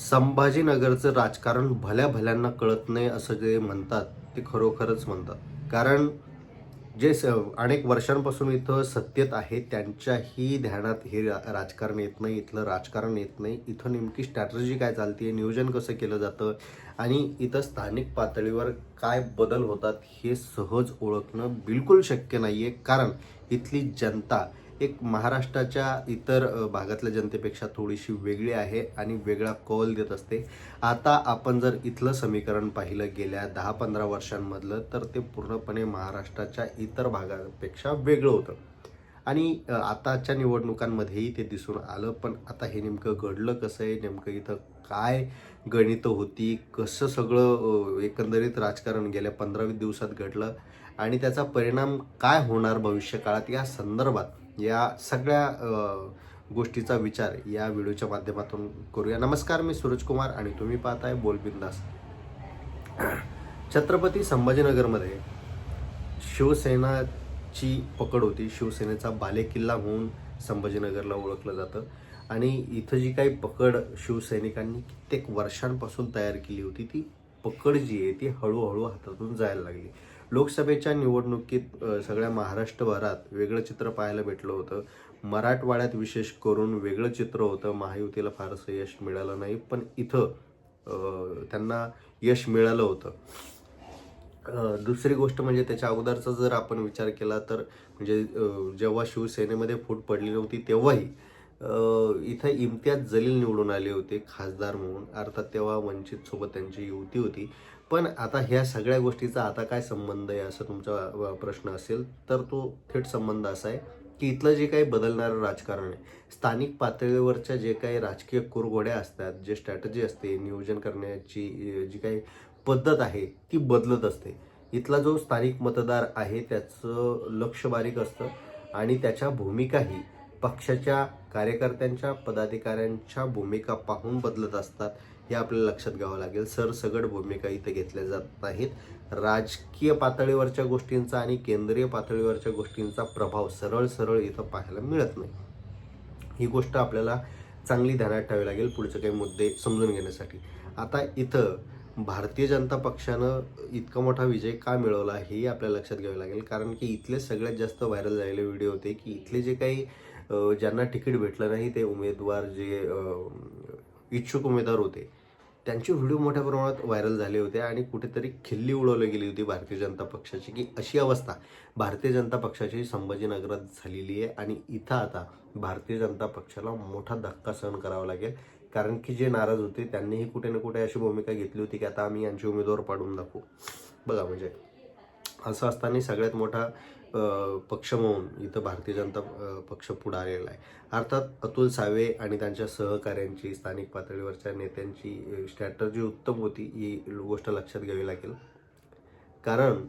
संभाजीनगरचं राजकारण भल्या भल्यांना कळत नाही असं जे म्हणतात ते खरोखरच म्हणतात. कारण जे स अनेक वर्षांपासून इथं सत्तेत आहे त्यांच्याही ध्यानात हे रा- राजकारण येत नाही इथलं राजकारण येत नाही. इथं नेमकी स्ट्रॅटर्जी काय चालते नियोजन कसं केलं जातं आणि इथं स्थानिक पातळीवर काय बदल होतात हे सहज ओळखणं बिलकुल शक्य नाही आहे कारण इथली जनता एक महाराष्ट्राच्या इतर भागातल्या जनतेपेक्षा थोडीशी वेगळी आहे आणि वेगळा कौल देत असते. आता आपण जर इथलं समीकरण पाहिलं गेल्या दहा पंधरा वर्षांमधलं तर ते पूर्णपणे महाराष्ट्राच्या इतर भागापेक्षा वेगळं होतं. आणि आताच्या निवडणुकांमध्येही ते दिसून आलं पण आता हे नेमकं घडलं कसं आहे? नेमकं इथं काय गणितं होती? कसं सगळं एकंदरीत राजकारण गेल्या पंधरावीस दिवसात घडलं? आणि त्याचा परिणाम काय होणार भविष्य काळात या संदर्भात या सगळ्या गोष्टीचा विचार या व्हिडिओच्या माध्यमातून करूया. नमस्कार मी सूरज कुमार आणि तुम्ही पाहताय बोलबिंदास छत्रपती संभाजीनगरमध्ये शिवसेनाची पकड होती. शिवसेनेचा बालेकिल्ला म्हणून संभाजीनगरला ओळखलं जातं. आणि इथं जी काही पकड शिवसैनिकांनी कित्येक वर्षांपासून तयार केली होती ती पकड जी आहे ती हळूहळू हातातून जायला लागली. लोकसभेच्या निवडणुकीत सगळ्या महाराष्ट्रभरात वेगळं चित्र पाहायला भेटलं होतं. मराठवाड्यात विशेष करून वेगळं चित्र होतं. महायुतीला फारसं यश मिळालं नाही पण इथं त्यांना यश मिळालं होतं. दुसरी गोष्ट म्हणजे त्याच्या अगोदरचा जर आपण विचार केला तर म्हणजे जेव्हा शिवसेनेमध्ये फूट पडली नव्हती तेव्हाही इथं इम्तियाज जलील निवडून आले होते खासदार म्हणून. अर्थात तेव्हा वंचित सोबत त्यांची युती होती. पण आता ह्या सगळ्या गोष्टीचा आता काय संबंध आहे असं तुमचा प्रश्न असेल तर तो थेट संबंध असा आहे की इथलं जे काही बदलणारं राजकारण आहे स्थानिक पातळीवरच्या जे काही राजकीय कुरघोड्या असतात जे स्ट्रॅटजी असते नियोजन करण्याची जी काही पद्धत आहे ती बदलत असते. इथला जो स्थानिक मतदार आहे त्याचं लक्ष बारीक असतं आणि त्याच्या भूमिकाही पक्षाच्या कार्यकर्त्यांच्या पदाधिकाऱ्यांच्या भूमिका पाहून बदलत असतात. हे आपल्याला लक्षात घ्यावं लागेल. सरसगट भूमिका इथे घेतल्या जात नाहीत राजकीय पातळीवरच्या गोष्टींचा आणि केंद्रीय पातळीवरच्या गोष्टींचा प्रभाव सरळ सरळ इथं पाहायला मिळत नाही. ही गोष्ट आपल्याला चांगली ध्यानात ठेवावी लागेल पुढचे काही मुद्दे समजून घेण्यासाठी. आता इथं भारतीय जनता पक्षानं इतका मोठा विजय का मिळवला हे आपल्याला लक्षात घ्यावं लागेल. कारण की इथले सगळ्यात जास्त व्हायरल झालेले व्हिडिओ होते की इथले जे काही ज्यांना तिकीट भेटलं नाही ते उमेदवार जे इच्छुक उमेदवार होते त्यांचे व्हिडिओ मोठ्या प्रमाणात व्हायरल झाले होते आणि कुठेतरी खिल्ली उडवली गेली होती भारतीय जनता पक्षाची की अशी अवस्था भारतीय जनता पक्षाची संभाजीनगरात झालेली आहे. आणि इथं आता भारतीय जनता पक्षाला मोठा धक्का सहन करावा लागेल. कारण की जे नाराज होते त्यांनीही कुठे ना कुठे अशी भूमिका घेतली होती की आता आम्ही यांचे उमेदवार पाडून दाखवू. बघा म्हणजे असं असताना सगळ्यात मोठा पक्ष म्हणून इथं भारतीय जनता पक्ष पुढे आलेला आहे. अर्थात अतुल सावे आणि त्यांच्या सहकाऱ्यांची स्थानिक पातळीवरच्या नेत्यांची स्ट्रॅटर्जी उत्तम होती ही गोष्ट लक्षात घ्यावी लागेल. कारण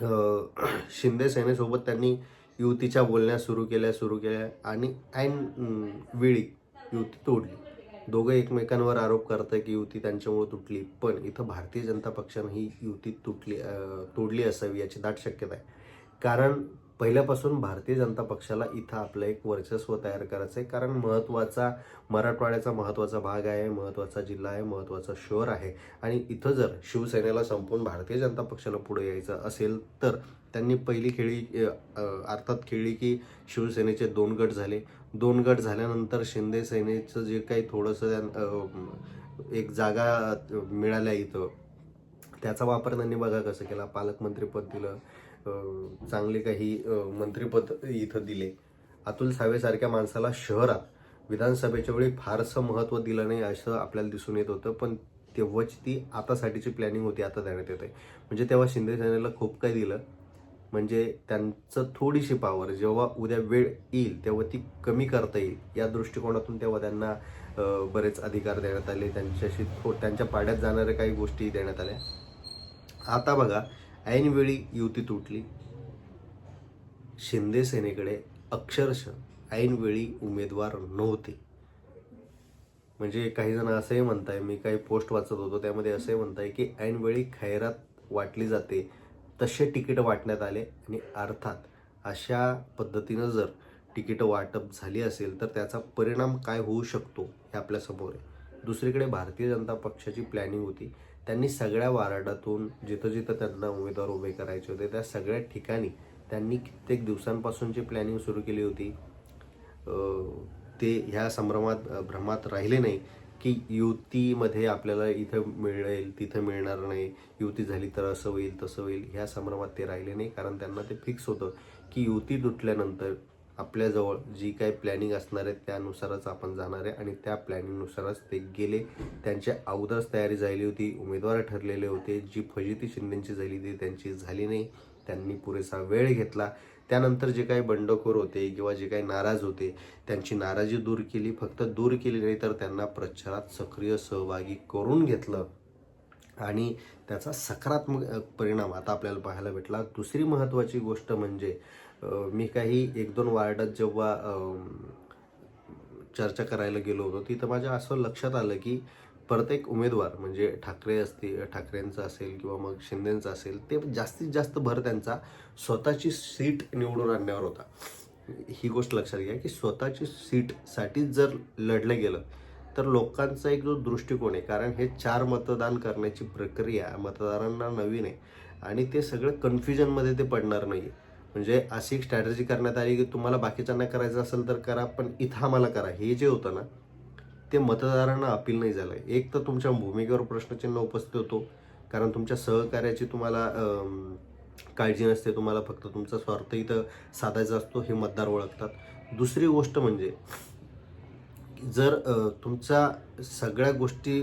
शिंदे सेनेसोबत त्यांनी युतीच्या बोलण्या सुरू केल्या सुरू केल्या आणि ऐन वेळी युती तोडली. दोघं एकमेकांवर आरोप करतात की युती त्यांच्यामुळे तुटली पण इथं भारतीय जनता पक्षानं ही युती तुटली तोडली असावी याची दाट शक्यता आहे. कारण पहिल्यापासून भारतीय जनता पक्षाला इथं आपलं एक वर्चस्व तयार करायचं आहे कारण महत्त्वाचा मराठवाड्याचा महत्त्वाचा भाग आहे महत्त्वाचा जिल्हा आहे महत्त्वाचा शहर आहे. आणि इथं जर शिवसेनेला संपून भारतीय जनता पक्षाला पुढे यायचं असेल तर त्यांनी पहिली खेळी अर्थात खेळली की शिवसेनेचे दोन गट झाले. दोन गट झाल्यानंतर शिंदे सेनेचं जे काही थोडंसं एक जागा मिळाल्या इथं. त्याचा वापर त्यांनी बघा कसं केला. पालकमंत्रीपद दिलं. चांगले काही मंत्रीपद मंत्रिपद इथं दिले. अतुल सावेसारख्या माणसाला शहरात विधानसभेच्या वेळी फारसं महत्त्व दिलं नाही असं आपल्याला दिसून येत होतं पण तेव्हाची ती आतासाठीची प्लॅनिंग होती आता देण्यात येते म्हणजे तेव्हा शिंदे सेनेला खूप काही दिलं. म्हणजे त्यांचं थोडीशी पॉवर जेव्हा उद्या वेळ येईल तेव्हा ती कमी करता येईल. या दृष्टिकोनातून तेव्हा त्यांना बरेच अधिकार देण्यात आले. त्यांच्याशी थो त्यांच्या पाड्यात जाणाऱ्या काही गोष्टी देण्यात आल्या. आता बघा ऐनवेळी युती तुटली. शिंदे सेनेकडे अक्षरशः ऐनवेळी उमेदवार नव्हते. म्हणजे काही जण असंही म्हणताय मी काही पोस्ट वाचत होतो त्यामध्ये असंही म्हणताय की ऐनवेळी खैरात वाटली जाते तसे तिकीट वाटण्यात आले आणि अर्थात अशा पद्धतीनं जर तिकीटं वाटप झाली असेल तर त्याचा परिणाम काय होऊ शकतो हे आपल्यासमोर आहे. दुसरीकडे भारतीय जनता पक्षाची प्लॅनिंग होती. त्यांनी सगळ्या वार्डातून जिथं जिथं त्यांना उमेदवार उभे करायचे होते त्या सगळ्या ठिकाणी त्यांनी कित्येक दिवसांपासूनची प्लॅनिंग सुरू केली होती. ते ह्या संभ्रमात भ्रमात राहिले नाही की युतीमध्ये आपल्याला इथं मिळेल तिथं मिळणार नाही युती झाली तर असं होईल तसं होईल ह्या संभ्रमात ते राहिले नाही. कारण त्यांना ते फिक्स होतं की युती तुटल्यानंतर आपल्याजवळ जी काही प्लॅनिंग असणार आहे त्यानुसारच आपण जाणार आहे आणि त्या प्लॅनिंगनुसारच ते गेले. त्यांच्या अगोदरच तयारी झाली होती उमेदवार ठरलेले होते जी फजिती शिंदेची झाली ती त्यांची झाली नाही. त्यांनी पुरेसा वेळ घेतला. त्यानंतर जे काही बंडखोर होते किंवा जे काही नाराज होते त्यांची नाराजी दूर केली. फक्त दूर केली नाही तर त्यांना प्रचारात सक्रिय सहभागी करून घेतलं. आणि त्याचा सकारात्मक परिणाम आता आपल्याला पाहायला भेटला. दुसरी महत्त्वाची गोष्ट म्हणजे मी काही एक दोन वार्डात जेव्हा चर्चा करायला गेलो होतो तिथं माझ्या असं लक्षात आलं की प्रत्येक उमेदवार म्हणजे ठाकरे असतील ठाकरेंचा असेल किंवा मग शिंदेचा असेल ते जास्तीत जास्त भर त्यांचा स्वतःची सीट निवडून आणण्यावर होता. ही गोष्ट लक्षात घ्या की स्वतःची सीटसाठी जर लढलं गेलं तर लोकांचा एक जो दृष्टिकोन आहे कारण हे चार मतदान करण्याची प्रक्रिया मतदारांना नवीन आहे आणि ते सगळं कन्फ्युजनमध्ये ते पडणार नाही आहे म्हणजे अशी एक स्ट्रॅटजी करण्यात आली की तुम्हाला बाकीच्यांना करायचं असेल तर करा पण इथं आम्हाला करा. हे जे होतं ना ते मतदारांना अपील नाही झालं. एक तर तुमच्या भूमिकेवर प्रश्नचिन्ह उपस्थित होतो कारण तुमच्या सहकार्याची तुम्हाला काळजी नसते तुम्हाला फक्त तुमचा स्वार्थ इथं साधायचा असतो हे मतदार ओळखतात. दुसरी गोष्ट म्हणजे जर तुमचा सगळ्या गोष्टी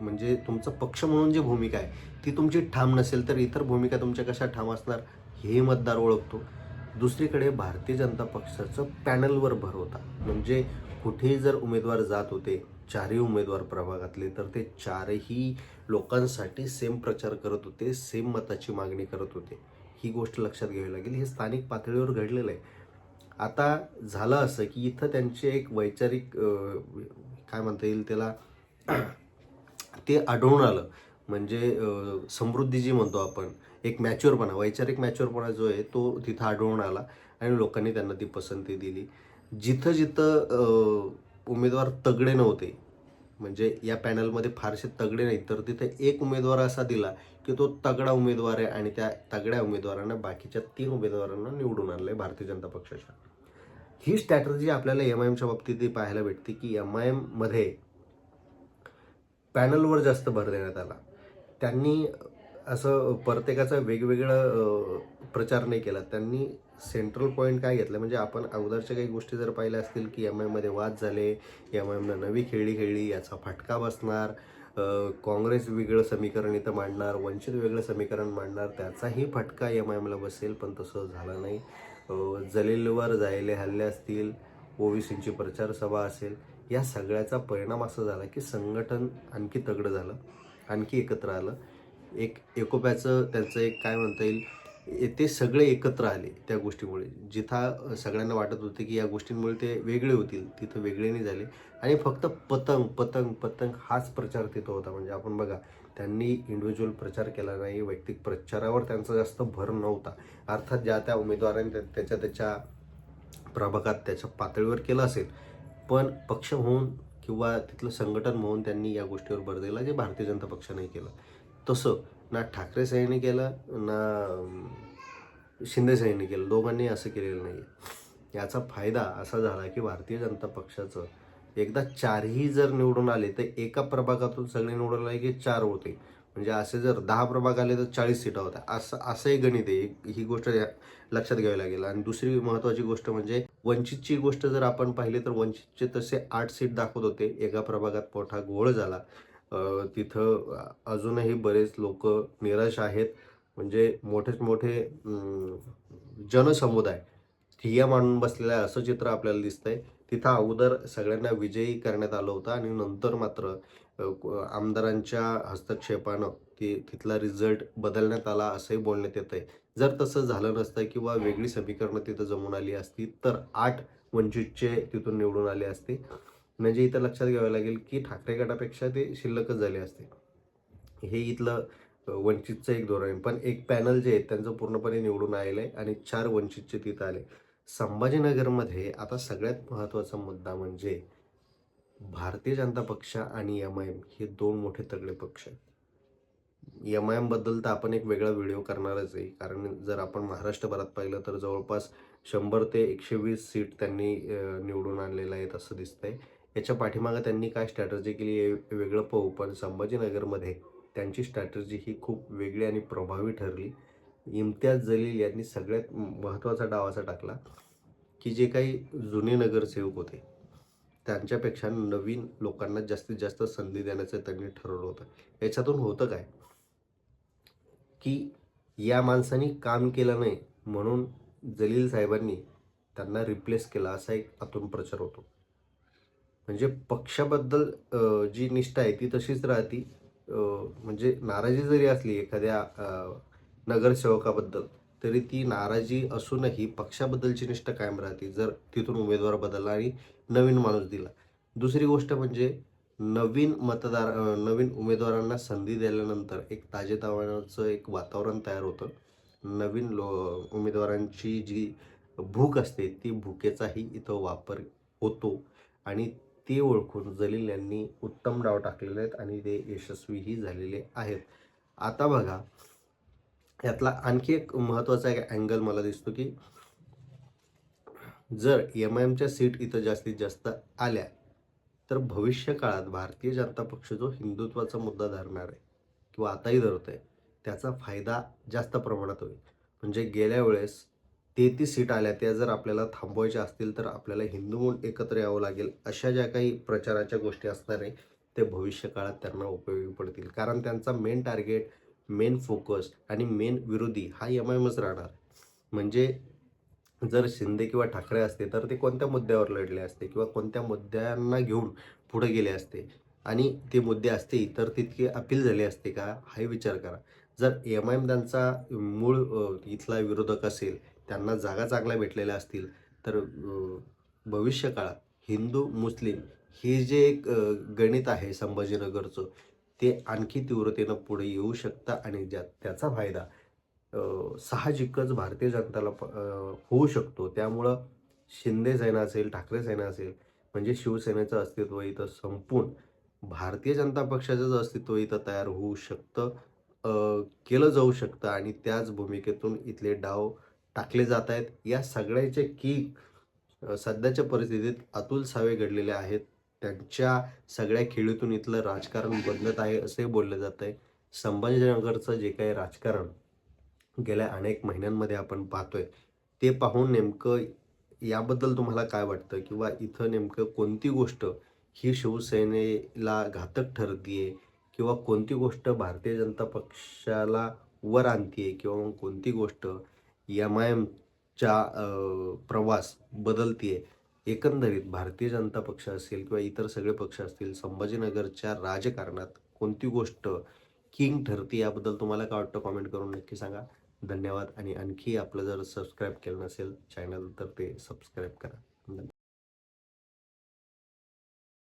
म्हणजे तुमचा पक्ष म्हणून जी भूमिका आहे ती तुमची ठाम नसेल तर इतर भूमिका तुमच्या कशा ठाम असणार? हे मतदार ओळखतो. दुसरीकडे भारतीय जनता पक्षाचं पॅनलवर भर होता. म्हणजे कुठेही जर उमेदवार जात होते चारही उमेदवार प्रभागातले तर ते चारही लोकांसाठी सेम प्रचार करत होते सेम मताची मागणी करत होते. ही गोष्ट लक्षात घ्यावी लागेल. हे स्थानिक पातळीवर घडलेलं आहे. आता झालं असं की इथं त्यांचे एक वैचारिक काय म्हणता येईल त्याला ते आढळून आलं. म्हणजे समृद्धी जी म्हणतो आपण एक मॅच्युअरपणा वैचारिक मॅच्युअरपणा जो आहे तो तिथं आढळून आला आणि लोकांनी त्यांना ती पसंती दिली. जिथं जिथं उमेदवार तगडे नव्हते म्हणजे या पॅनलमध्ये फारसे तगडे नाहीत तर तिथे एक उमेदवार असा दिला की तो तगडा उमेदवार आहे आणि त्या तगड्या उमेदवारांना बाकीच्या तीन उमेदवारांना निवडून आणलंय भारतीय जनता पक्षाच्या. ही स्ट्रॅटर्जी आपल्याला एम आय एमच्या बाबतीत पाहायला भेटते की एम आय एममध्ये पॅनलवर जास्त भर देण्यात आला. त्यांनी असं प्रत्येकाचा वेगवेगळं प्रचार नाही केला. त्यांनी सेंट्रल पॉईंट काय घेतलं? म्हणजे आपण अगोदरच्या काही गोष्टी जर पाहिल्या असतील की एम आयमध्ये वाद झाले एम आयमनं नवी खेळी खेळली याचा फटका बसणार काँग्रेस वेगळं समीकरण इथं मांडणार वंचित वेगळं समीकरण मांडणार त्याचाही फटका एम आयमला बसेल पण तसं झालं नाही. जलीलवर जायले हल्ले असतील ओबीसींची प्रचार सभा असेल या सगळ्याचा परिणाम असा झाला की संघटन आणखी तगडं झालं आणखी एकत्र आलं. एक एकोप्याचं त्यांचं एक काय म्हणता येईल ते सगळे एकत्र आले त्या गोष्टीमुळे. जिथं सगळ्यांना वाटत होते की या गोष्टींमुळे ते वेगळे होतील तिथं वेगळे नाही झाले. आणि फक्त पतंग पतंग पतंग हाच प्रचार तिथं होता. म्हणजे आपण बघा त्यांनी इंडिव्हिज्युअल प्रचार केला नाही वैयक्तिक प्रचारावर त्यांचा जास्त भर नव्हता. अर्थात ज्या त्या उमेदवारांनी त्या- त्याच्या त्याच्या प्रभागात त्याच्या पातळीवर केलं असेल पण पक्ष म्हणून किंवा तिथलं संघटन म्हणून त्यांनी या गोष्टीवर भर दिला जे भारतीय जनता पक्षाने केलं. तसं. ना ठाकरे साहेबांनी केलं ना शिंदे साहेबांनी केलं. दोघांनी असं केलेलं नाही याचा फायदा असा झाला की भारतीय जनता पक्षाचं एकदा चारही जर निवडून आले तर एका प्रभागातून सगळे निवडून आले की चार होते. म्हणजे असे जर दहा प्रभाग आले तर चाळीस सीटा होत्या. असं असंही गणित आहे. ही गोष्ट या- लक्षात घ्यावी लागेल. आणि दुसरी महत्त्वाची गोष्ट म्हणजे वंचितची गोष्ट जर आपण पाहिली तर वंचितचे तसे आठ सीट दाखवत होते. एका प्रभागात मोठा घोळ झाला. तिथं अजूनही बरेच लोक निराश आहेत. म्हणजे मोठेच मोठे जनसमुदाय ठिय्या मांडून बसलेला आहे असं चित्र आपल्याला दिसतंय. तिथं अगोदर सगळ्यांना विजयी करण्यात आलं होतं आणि नंतर मात्र आमदारांच्या हस्तक्षेपानं ती तिथला रिझल्ट बदलण्यात आला असंही बोलण्यात येत आहे जर तसं झालं नसतं किंवा वेगळी समीकरणं तिथं जमून आली असती तर आठ वंचितचे तिथून निवडून आले असते. म्हणजे इथं लक्षात घ्यावं लागेल की ठाकरे गटापेक्षा ते शिल्लकच झाले असते. हे इथलं वंचितचं एक धोरण आहे. पण एक पॅनल जे आहे त्यांचं पूर्णपणे निवडून आलेलं आहे आणि चार वंचितचे तिथं आले. संभाजीनगरमध्ये आता सगळ्यात महत्त्वाचा मुद्दा म्हणजे भारतीय जनता पक्ष आणि एम आय एम हे दोन मोठे तगडे पक्ष आहेत. एम आय एमबद्दल तर आपण एक वेगळा व्हिडिओ करणारच आहे. कारण जर आपण महाराष्ट्रभरात पाहिलं तर जवळपास शंभर ते एकशे वीस सीट त्यांनी निवडून आणलेलं आहेत असं दिसतंय. याच्या पाठीमागं त्यांनी काय स्ट्रॅटर्जी केली हे वेगळं पाहू. पण संभाजीनगरमध्ये त्यांची स्ट्रॅटर्जी ही खूप वेगळी आणि प्रभावी ठरली. इम्तियाज जलील यांनी सगळ्यात महत्त्वाचा डाव असा टाकला की जे काही जुने नगरसेवक होते त्यांच्यापेक्षा नवीन लोकांना जास्तीत जास्त संधी देण्याचं त्यांनी ठरवलं होतं. याच्यातून होतं काय? की या माणसानी काम केलं नाही म्हणून जलील साहेबांनी त्यांना रिप्लेस केला असा एक आतून प्रचार होतो. म्हणजे पक्षाबद्दल जी निष्ठा आहे ती तशीच राहती. म्हणजे नाराजी जरी असली एखाद्या नगरसेवकाबद्दल तरी ती नाराजी असूनही पक्षाबद्दलची निष्ठा कायम राहते जर तिथून उमेदवार बदलला आणि नवीन माणूस दिला. दुसरी गोष्ट म्हणजे नवीन मतदार नवीन उमेदवारांना संधी दिल्यानंतर एक ताजेतवानाचं एक वातावरण तयार होतं. नवीन लो उमेदवारांची जी भूक असते ती भूकेचाही इथं वापर होतो. आणि ते ओळखून जलील यांनी उत्तम डाव टाकलेले आहेत आणि ते यशस्वीही झालेले आहेत. आता बघा यातला आणखी एक महत्त्वाचा एक अँगल मला दिसतो की जर एम आय एमच्या सीट इथं जास्तीत जास्त आल्या तर भविष्य काळात भारतीय जनता पक्ष जो हिंदुत्वाचा मुद्दा धरणार आहे किंवा आताही धरत आहे त्याचा फायदा जास्त प्रमाणात होईल. म्हणजे गेल्या वेळेस तेहतीस सीट आल्या त्या जर आपल्याला थांबवायच्या असतील तर आपल्याला हिंदू म्हणून एकत्र यावं लागेल. अशा ज्या काही प्रचाराच्या गोष्टी असणार आहे ते भविष्य काळात त्यांना उपयोगी पडतील. कारण त्यांचा मेन टार्गेट मेन फोकस आणि मेन विरोधी हा एम आय एमच राहणार. म्हणजे जर शिंदे किंवा ठाकरे असते तर ते कोणत्या मुद्द्यावर लढले असते किंवा कोणत्या मुद्द्यांना घेऊन पुढे गेले असते आणि ते मुद्दे असते तर तितके अपील झाले असते का? हाही विचार करा. जर एम आय एम त्यांचा मूळ इथला विरोधक असेल त्यांना जागा चांगल्या भेटलेल्या असतील तर भविष्यकाळात हिंदू मुस्लिम हे जे एक गणित आहे संभाजीनगरचं ते आणखी तीव्रतेनं पुढे येऊ शकतं आणि ज्या त्याचा फायदा साहजिकच भारतीय जनताला प- होऊ शकतो. त्यामुळं शिंदे सेना असेल ठाकरे सेना असेल म्हणजे शिवसेनेचं अस्तित्व इथं संपून भारतीय जनता पक्षाचं अस्तित्व इथं तयार होऊ शकतं केलं जाऊ शकतं आणि त्याच भूमिकेतून इथले डाव टाकले जात आहेत. या सगळ्याचे की सध्याच्या परिस्थितीत अतुल सावे घडलेले आहेत. त्यांच्या सगळ्या खेळीतून इथलं राजकारण बदलत आहे असे बोललं जात आहे. संभाजीनगरचं जे काही राजकारण गेल्या अनेक महिन्यांमध्ये आपण पाहतोय ते पाहून नेमकं याबद्दल तुम्हाला काय वाटतं? किंवा इथं नेमकं कोणती गोष्ट ही शिवसेनेला घातक ठरतीये? किंवा कोणती गोष्ट भारतीय जनता पक्षाला वर आणतीये? किंवा मग कोणती गोष्ट एम आय एमचा प्रवास बदलतीये. एकंदरीत भारतीय जनता पक्ष असेल किंवा इतर सगळे पक्ष असतील संभाजीनगरच्या राजकारणात कोणती गोष्ट किंग ठरते याबद्दल तुम्हाला काय वाटतं? कॉमेंट करून नक्की सांगा. धन्यवाद आणि आणखी आपलं जर सबस्क्राईब केलं नसेल चॅनल तर ते सबस्क्राईब करा.